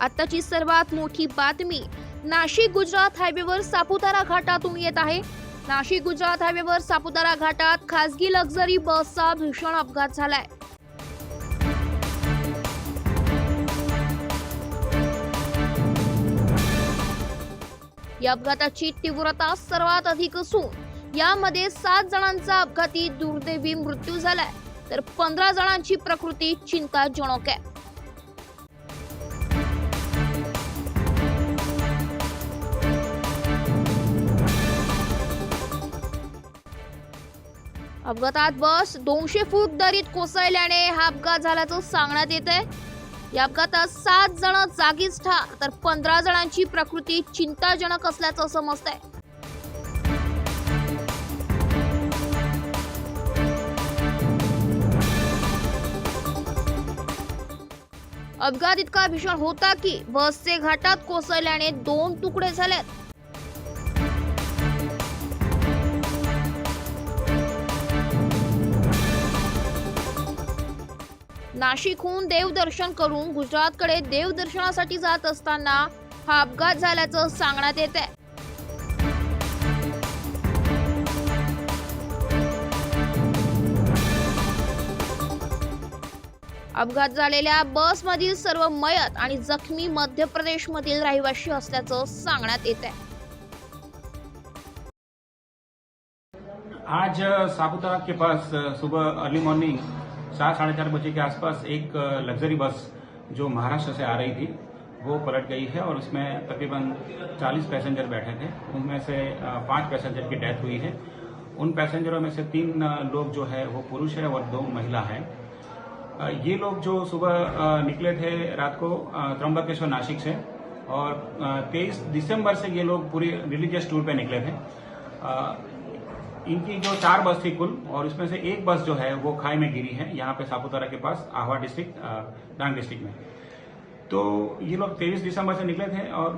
आताची सर्वात मोठी बातमी नाशिक गुजरात हायवेवर सापुतारा घाटातून येत आहे. नाशिक गुजरात हायवेवर सापुतारा घाटात खासगी लक्झरी बसचा भीषण अपघात झालाय. या अपघाताची तीव्रता सर्वात अधिक असून यामध्ये सात जणांचा अपघाती दुर्दैवी मृत्यू झालाय. तर पंधरा जणांची प्रकृती चिंताजनक आहे. अपघातात बस दोनशे फूट दरीत कोसळल्याने हा अपघात झाल्याचं सांगण्यात येत आहे या अपघातात सात जण जागीच ठार तर पंधरा जणांची प्रकृती चिंताजनक असल्याचं समजत आहे अपघात इतका भीषण होता की बसचे घाटात कोसळल्याने दोन तुकडे झालेत. नाशिकहून देवदर्शन करून गुजरातकडे देवदर्शनासाठी जात असताना हा अपघात झाल्याचं सांगण्यात येत आहे अपघात झालेल्या बसमधील सर्व मयत आणि जखमी मध्य प्रदेशमधील रहिवासी असल्याचं सांगण्यात येत आहे आज सापुतारा के पास सुबह अर्ली मॉर्निंग चार साढ़े चार बजे के आसपास एक लग्जरी बस जो महाराष्ट्र से आ रही थी, वो पलट गई है और उसमें तकरीबन 40 पैसेंजर बैठे थे। उनमें से पाँच पैसेंजर की डेथ हुई है। उन पैसेंजरों में से तीन लोग जो है, वो पुरुष है और दो महिला है। ये लोग जो सुबह निकले थे रात को त्र्यंबकेश्वर नासिक से और तेईस दिसंबर से ये लोग पूरी रिलीजियस टूर पे निकले थे। इनकी जो चार बस थी कुल, और इसमें से एक बस जो है, वो खाई में गिरी है, यहाँ पे सापुतारा के पास, आहवा डिस्ट्रिक्ट डांग डिस्ट्रिक्ट में। तो ये लोग तेईस दिसंबर से निकले थे, और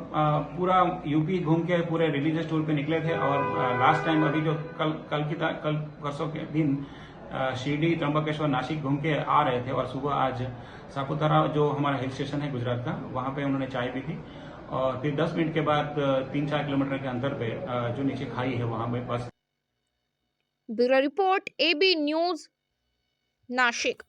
पूरा यूपी घूम के, पूरे रिलीजियस टूर पे निकले थे, और लास्ट टाइम अभी जो कल कल की कल परसों के दिन शिरडी, त्र्यंबकेश्वर नासिक घूम के आ रहे थे, और सुबह आज सापुतारा जो हमारा हिल स्टेशन है गुजरात का, वहाँ पे उन्होंने चाय पी थी और फिर 10 मिनट के बाद, तीन चार किलोमीटर के अंतर पे जो नीचे खाई है, वहाँ पे बस bureau report A B news Nashik.